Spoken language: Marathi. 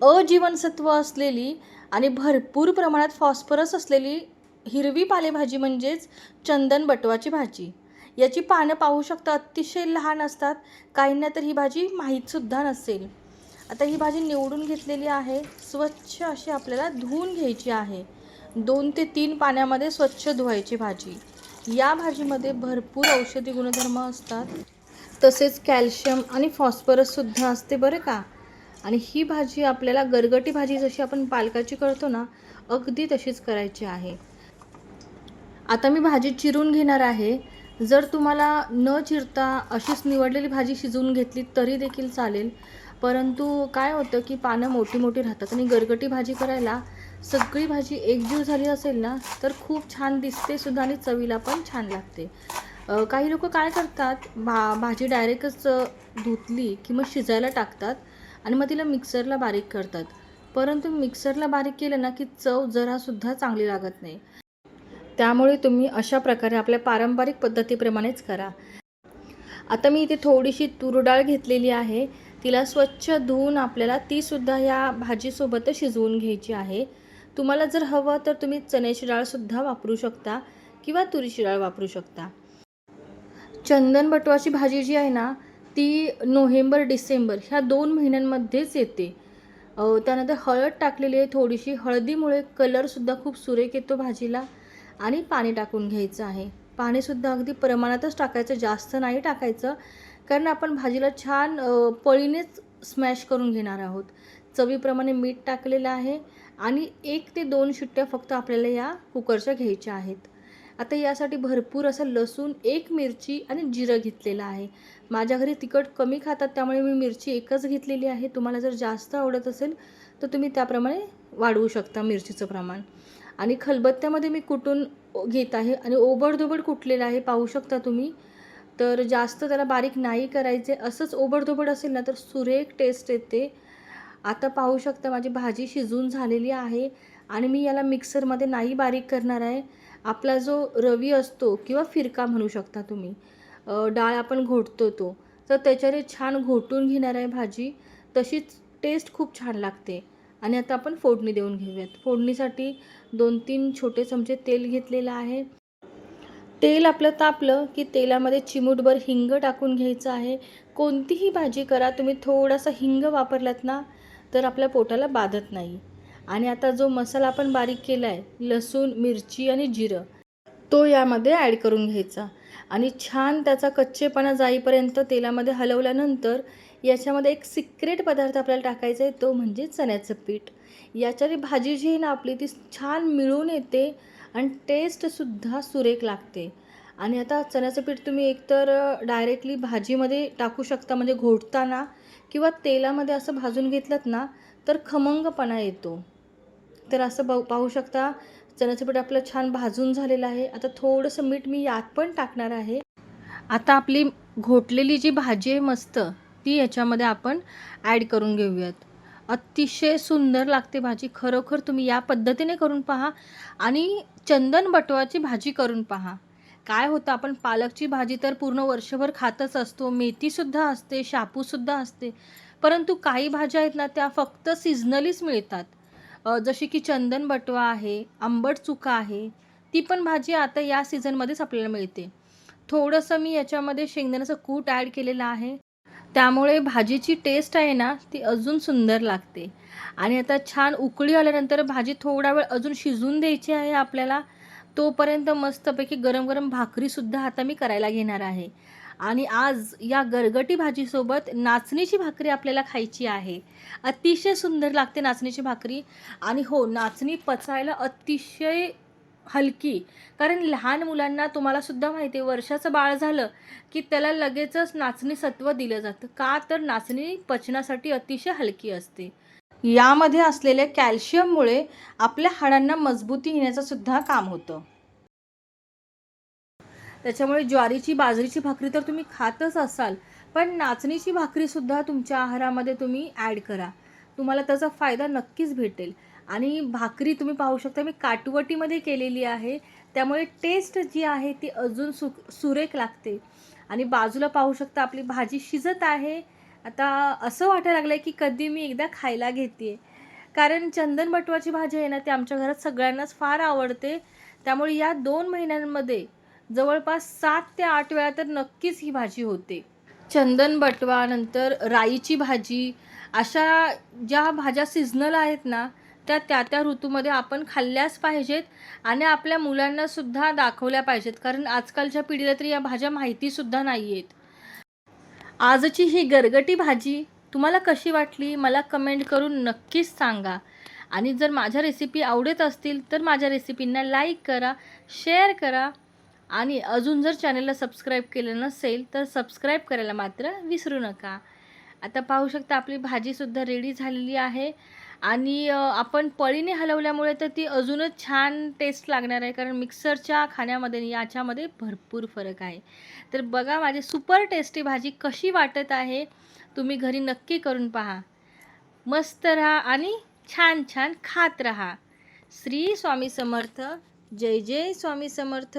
अजीवनसत्व असलेली आणि भरपूर प्रमाणात फॉस्फरस असलेली हिरवी पालेभाजी म्हणजेच चंदन बटवाची भाजी. याची पानं पाहू शकता अतिशय लहान असतात. काहींना तर ही भाजी माहीतसुद्धा नसेल. आता ही भाजी निवडून घेतलेली आहे. स्वच्छ अशी आपल्याला धुवून घ्यायची आहे. दोन ते तीन पाण्यामध्ये स्वच्छ धुवायची भाजी. या भाजीमध्ये भरपूर औषधी गुणधर्म असतात. तसेच कॅल्शियम आणि फॉस्फरससुद्धा असते बरं का? आणि ही भाजी आपल्याला गरगटी भाजी जशी आपण पालकाची करतो ना अगदी तशीच करायची आहे. आता मी भाजी चिरून घेणार आहे. जर तुम्हाला न चिरता अशीच निवडलेली भाजी शिजवून घेतली तरी देखील चालेल. परंतु काय होतं की पानं मोठी मोठी राहतात आणि गरगटी भाजी करायला सगळी भाजी एकजीव झाली असेल ना तर खूप छान दिसते सुद्धा आणि चवीला पण छान लागते. काही लोक काय करतात भा भाजी डायरेक्टच धुतली की मग शिजायला टाकतात. आणि मग तिला मिक्सरला बारीक करतात. परंतु मिक्सरला बारीक केलं ना की चव जरासुद्धा चांगली लागत नाही. त्यामुळे तुम्ही अशा प्रकारे आपल्या पारंपरिक पद्धतीप्रमाणेच करा. आता मी इथे थोडीशी तूर डाळ घेतलेली आहे. तिला स्वच्छ धुवून आपल्याला तीसुद्धा या भाजीसोबत शिजवून घ्यायची आहे. तुम्हाला जर हवं तर तुम्ही चण्याची डाळसुद्धा वापरू शकता किंवा तुरीची डाळ वापरू शकता. चंदन बटवाची भाजी जी आहे ना ती नोव्हेंबर डिसेंबर ह्या दोन महिन्यांमध्येच येते. त्यानंतर हळद टाकलेली आहे थोडीशी. हळदीमुळे कलरसुद्धा खूप सुरेख येतो भाजीला आणि पाणी टाकून घ्यायचं आहे. पाणीसुद्धा अगदी प्रमाणातच टाकायचं जास्त नाही टाकायचं. कारण आपण भाजीला छान पळीनेच स्मॅश करून घेणार आहोत. चवीप्रमाणे मीठ टाकलेलं आहे आणि एक ते दोन शिट्ट्या फक्त आपल्याला या कुकरच्या घ्यायच्या आहेत. आता यासाठी भरपूर असं लसूण एक मिरची आणि जिरं घेतलेलं आहे. माझ्या घरी तिखट कमी खातात त्यामुळे मी मिरची एकच घेतलेली आहे. तुम्हाला जर जास्त आवडत असेल तर तुम्ही त्याप्रमाणे वाढवू शकता मिरचीचं प्रमाण. आणि खलबत्त्यामध्ये मी कुटून घेत आहे आणि ओबडधोबड कुटलेलं आहे पाहू शकता तुम्ही. तर जास्त त्याला बारीक नाही करायचे. असंच ओबडधोबड असेल ना तर सुरेख टेस्ट येते. आता पाहू शकता माझी भाजी शिजून झालेली आहे. आणि मी याला मिक्सरमध्ये नाही बारीक करणार आहे. आपला जो रवी असतो किंवा फिरका म्हणू शकता तुम्ही डाळ आपण घोटतो तो तर त्याच्याने छान घोटून घेणार आहे भाजी. तशीच टेस्ट खूप छान लागते. आणि आता आपण फोडणी देऊन घेऊयात. फोडणीसाठी दोन तीन छोटे चमचे तेल घेतलेलं आहे. तेल आपलं तापलं की तेलामध्ये चिमूटभर हिंग टाकून घ्यायचं आहे. कोणतीही भाजी करा तुम्ही थोडासा हिंग वापरलात ना तर आपल्या पोटाला बाधत नाही. आणि आता जो मसाला आपण बारीक केला आहे लसूण मिरची आणि जिरं तो यामध्ये ॲड करून घ्यायचा. आणि छान त्याचा कच्चेपणा जाईपर्यंत तेलामध्ये हलवल्यानंतर याच्यामध्ये एक सिक्रेट पदार्थ आपल्याला टाकायचा आहे तो म्हणजे चण्याचं पीठ. याच्याने भाजी जी आहे ना आपली ती छान मिळून येते आणि टेस्टसुद्धा सुरेख लागते. आणि आता चण्याचं पीठ तुम्ही एकतर डायरेक्टली भाजीमध्ये टाकू शकता म्हणजे घोटताना किंवा तेलामध्ये असं भाजून घेतलं ना तर खमंगपणा येतो. तर असं बघ पाहू शकता चण्याचं पीठ आपलं छान भाजून झालेलं आहे. आता थोडंसं मीठ मी यात पण टाकणार आहे. आता आपली घोटलेली जी भाजी आहे मस्त ती याच्यामध्ये आपण ॲड करून घेऊयात. अतिशय सुंदर लागते भाजी खरोखर तुम्ही या पद्धतीने करून पहा आणि चंदन बटवाची भाजी करून पहा. काय होतं आपण पालकची भाजी तर पूर्ण वर्षभर खातच असतो मेथीसुद्धा असते शापूसुद्धा असते परंतु काही भाज्या आहेत ना त्या फक्त सिजनलीच मिळतात. जशी की चंदन बटवा आहे आंबट चुका आहे ती पण भाजी आता या सीझनमध्येच आपल्याला मिळते. थोडंसं मी याच्यामध्ये शेंगदाण्याचं कूट ॲड केलेलं आहे. त्यामुळे भाजीची टेस्ट आहे ना ती अजून सुंदर लागते. आणि आता छान उकळी आल्यानंतर भाजी थोडा वेळ अजून शिजून द्यायची आहे आपल्याला तोपर्यंत मस्तपैकी गरम गरम भाकरीसुद्धा आता मी करायला घेणार आहे. आणि आज या गरगटी भाजीसोबत नाचणीची भाकरी आपल्याला खायची आहे. अतिशय सुंदर लागते नाचणीची भाकरी. आणि हो नाचणी पचायला अतिशय हलकी. कारण लहान मुलांना तुम्हालासुद्धा माहिती आहे वर्षाचं बाळ झालं की त्याला लगेचच नाचणी सत्व दिलं जातं. का तर नाचणी पचनासाठी अतिशय हलकी असते. यामध्ये असलेल्या कॅल्शियममुळे आपल्या हाडांना मजबूती येण्याचं सुद्धा काम होतं. त्याच्यामुळे ज्वारीची बाजरीची भाकरी तर तुम्ही खातच असाल. पण नाचणीची भाकरीसुद्धा तुमच्या आहारामध्ये तुम्ही ॲड करा. तुम्हाला त्याचा फायदा नक्कीच भेटेल. आणि भाकरी तुम्ही पाहू शकता मी काटवटीमध्ये केलेली आहे. त्यामुळे टेस्ट जी आहे ती अजून सु सुरेख लागते. आणि बाजूला पाहू शकता आपली भाजी शिजत आहे. आता असं वाटायला लागलं आहे की कधी मी एकदा खायला घेते कारण चंदन बटवाची भाजी आहे ना ती आमच्या घरात सगळ्यांनाच फार आवडते. त्यामुळे या दोन महिन्यांमध्ये जवळपास सात ते आठ वेळा तर नक्कीच ही भाजी होते. चंदन बटवा नंतर राईची भाजी अशा ज्या भाज्या सिजनल आहेत ना त्या त्या त्या ऋतूमध्ये आपण खाल्ल्याच पाहिजेत आणि आपल्या मुलांनासुद्धा दाखवल्या पाहिजेत. कारण आजकालच्या पिढीला तरी या भाज्या माहितीसुद्धा नाही आहेत आजची ही गरगटी भाजी तुम्हाला कशी वाटली? मला कमेंट करून नक्कीच सांगा. आणि जर माझ्या रेसिपी आवडत असतील तर माझ्या रेसिपींना लाईक करा शेअर करा. आणि अजून जर चॅनलला सबस्क्राईब केलं नसेल तर सबस्क्राईब करायला मात्र विसरू नका. आता पाहू शकता आपली भाजीसुद्धा रेडी झालेली आहे. आणि आपण पळीने हलवल्यामुळे तर ती अजूनच छान टेस्ट लागणार आहे. कारण मिक्सरच्या खाण्यामध्ये याच्यामध्ये भरपूर फरक आहे. तर बघा माझी सुपर टेस्टी भाजी कशी वाटत आहे. तुम्ही घरी नक्की करून पहा. मस्त राहा आणि छान छान खात राहा. श्री स्वामी समर्थ. जय जय स्वामी समर्थ.